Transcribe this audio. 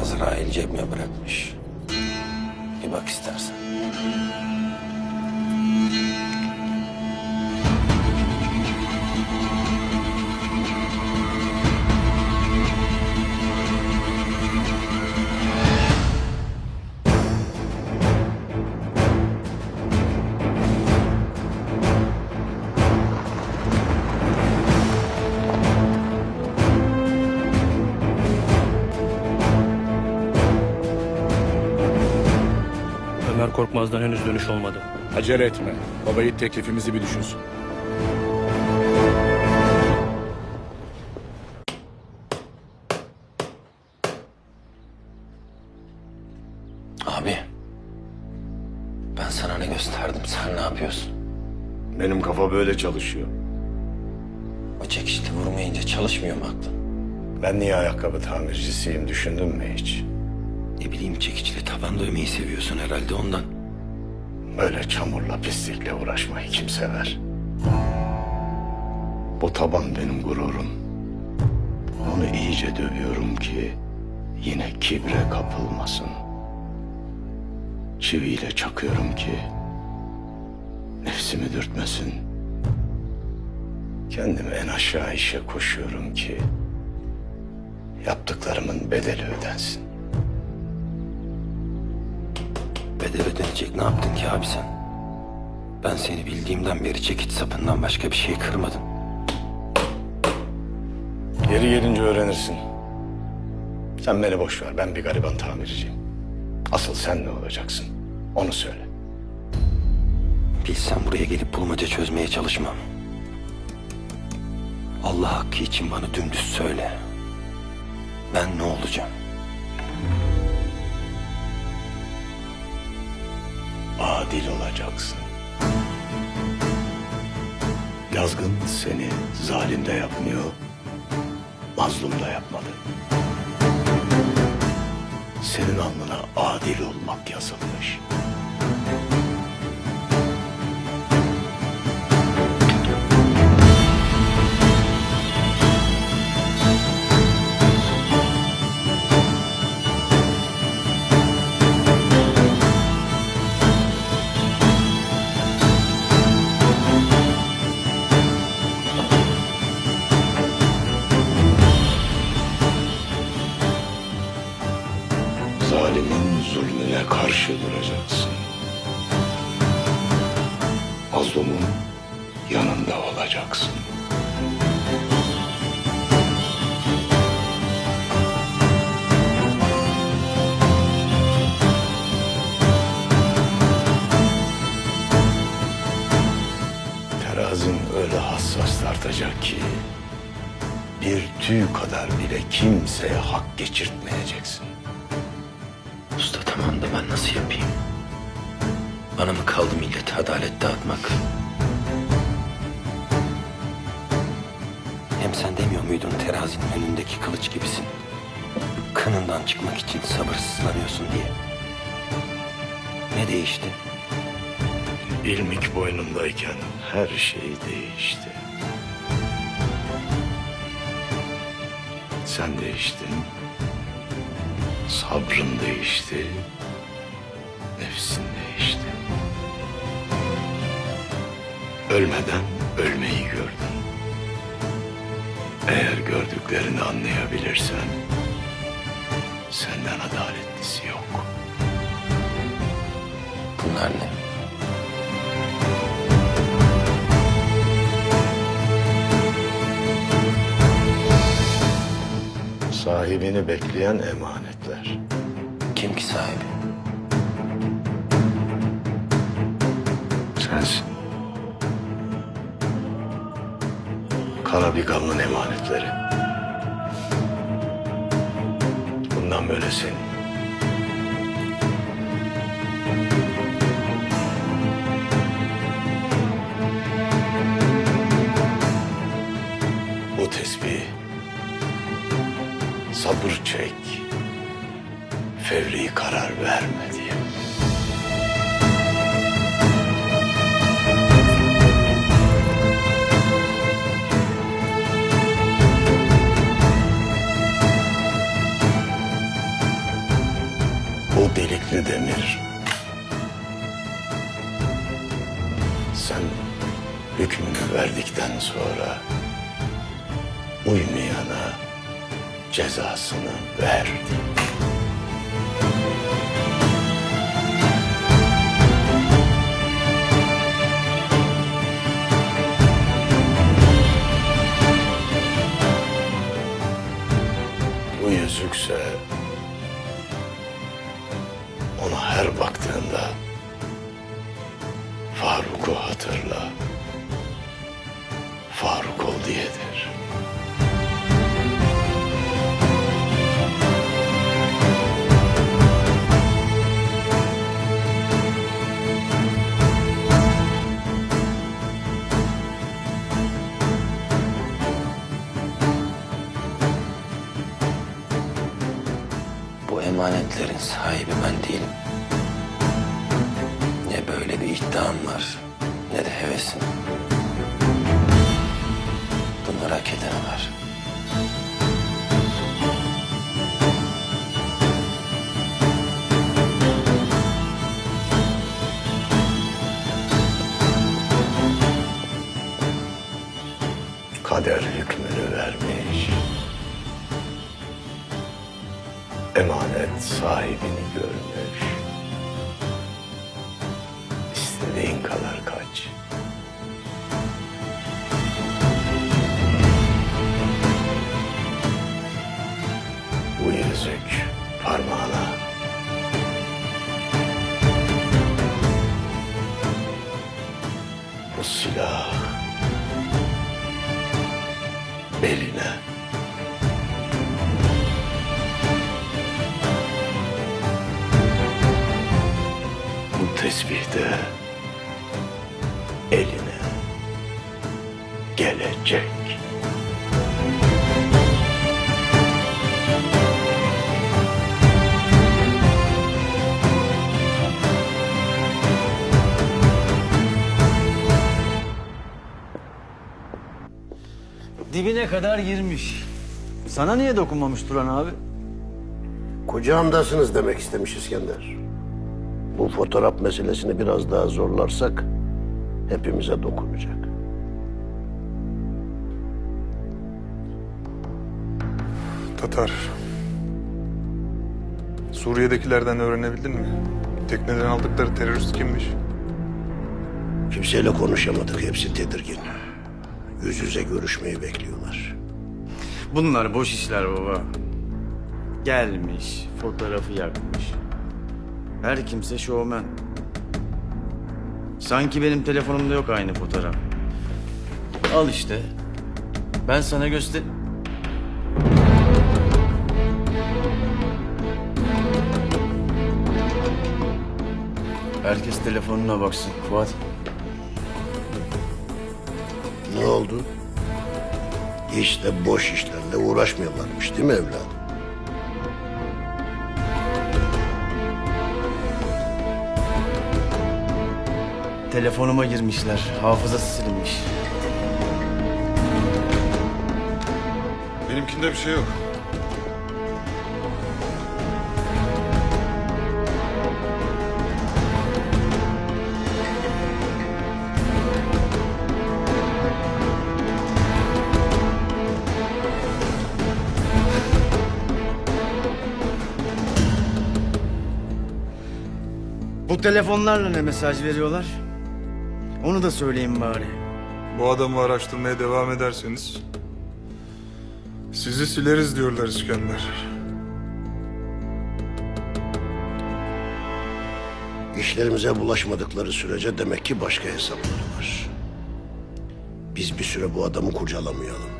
Azrail cebime bırakmış. Bir bak istersen. Korkmaz'dan henüz dönüş olmadı. Acele etme. Babayı teklifimizi bir düşünsün. Abi. Ben sana ne gösterdim? Sen ne yapıyorsun? Benim kafa böyle çalışıyor. O çekişli vurmayınca çalışmıyor mu aklın? Ben niye ayakkabı tamircisiyim düşündün mü hiç? Ne bileyim çekiçli taban dövmeyi seviyorsun herhalde ondan. Böyle çamurla pislikle uğraşmayı kim sever? Bu taban benim gururum. Onu iyice dövüyorum ki yine kibre kapılmasın. Çiviyle çakıyorum ki nefsimi dürtmesin. Kendimi en aşağı işe koşuyorum ki yaptıklarımın bedeli ödensin. Bedel ödenecek ne yaptın ki abi sen? Ben seni bildiğimden beri çekiç sapından başka bir şey kırmadım. Yeri gelince öğrenirsin. Sen beni boş ver. Ben bir gariban tamirciyim. Asıl sen ne olacaksın? Onu söyle. Bilsem buraya gelip bulmaca çözmeye çalışmam. Allah hakkı için bana dümdüz söyle. Ben ne olacağım? Adil olacaksın. Yazgın seni zalim de yapmıyor, mazlum da yapmadı. Senin alnına adil olmak yazılmış. Karşı. Mazlumun yanında olacaksın. Terazin öyle hassas tartacak ki bir tüy kadar bile kimseye hak geçirtmeyeceksin. Tamam da ben nasıl yapayım? Bana mı kaldı millete adalet dağıtmak? Hem sen demiyor muydun terazinin önündeki kılıç gibisin? Kınından çıkmak için sabırsızlanıyorsun diye. Ne değişti? İlmik boynundayken her şey değişti. Sen değiştin. Sabrın değişti. Nefsin değişti. Ölmeden ölmeyi gördün. Eğer gördüklerini anlayabilirsen senden adaletlisi yok. Bunlar ne? Sahibini bekleyen emanetler. Kim ki sahibi? Sensin. Karabigamın emanetleri. Bundan böyle senin. Sabır çek, fevri karar verme diye. Hüsnü Demir. Sen hükmünü verdikten sonra uymayana cezasını ver. Bu yüzükse ona her baktığında Faruk'u hatırla. Faruk ol diyedir. Emanetlerin sahibi ben değilim. Ne böyle bir iddiam var ne de hevesim. Bunları hak eden var. Sahibini görmüş. İstediğin kadar kaç. Bu yüzük parmağına. Bu silah beline. Bu tesbih de eline gelecek. Dibine kadar girmiş. Sana niye dokunmamış Turan abi? Kucağımdasınız demek istemiş İskender. Bu fotoğraf meselesini biraz daha zorlarsak hepimize dokunacak. Tatar. Suriye'dekilerden öğrenebildin mi? Tekneden aldıkları terörist kimmiş? Kimseyle konuşamadık. Hepsi tedirgin. Yüz yüze görüşmeyi bekliyorlar. Bunlar boş işler baba. Gelmiş, fotoğrafı yakmış. Her kimse şovmen. Sanki benim telefonumda yok aynı fotoğraf. Al işte. Ben sana göster... Herkes telefonuna baksın Fuat. Ne oldu? Hiç de boş işlerle uğraşmıyorlarmış değil mi evladım? Telefonuma girmişler. Hafızası silinmiş. Benimkinde bir şey yok. Bu telefonlarla ne mesaj veriyorlar? Onu da söyleyeyim bari. Bu adamı araştırmaya devam ederseniz... ...sizi sileriz diyorlar İskender. İşlerimize bulaşmadıkları sürece demek ki başka hesapları var. Biz bir süre bu adamı kurcalamayalım.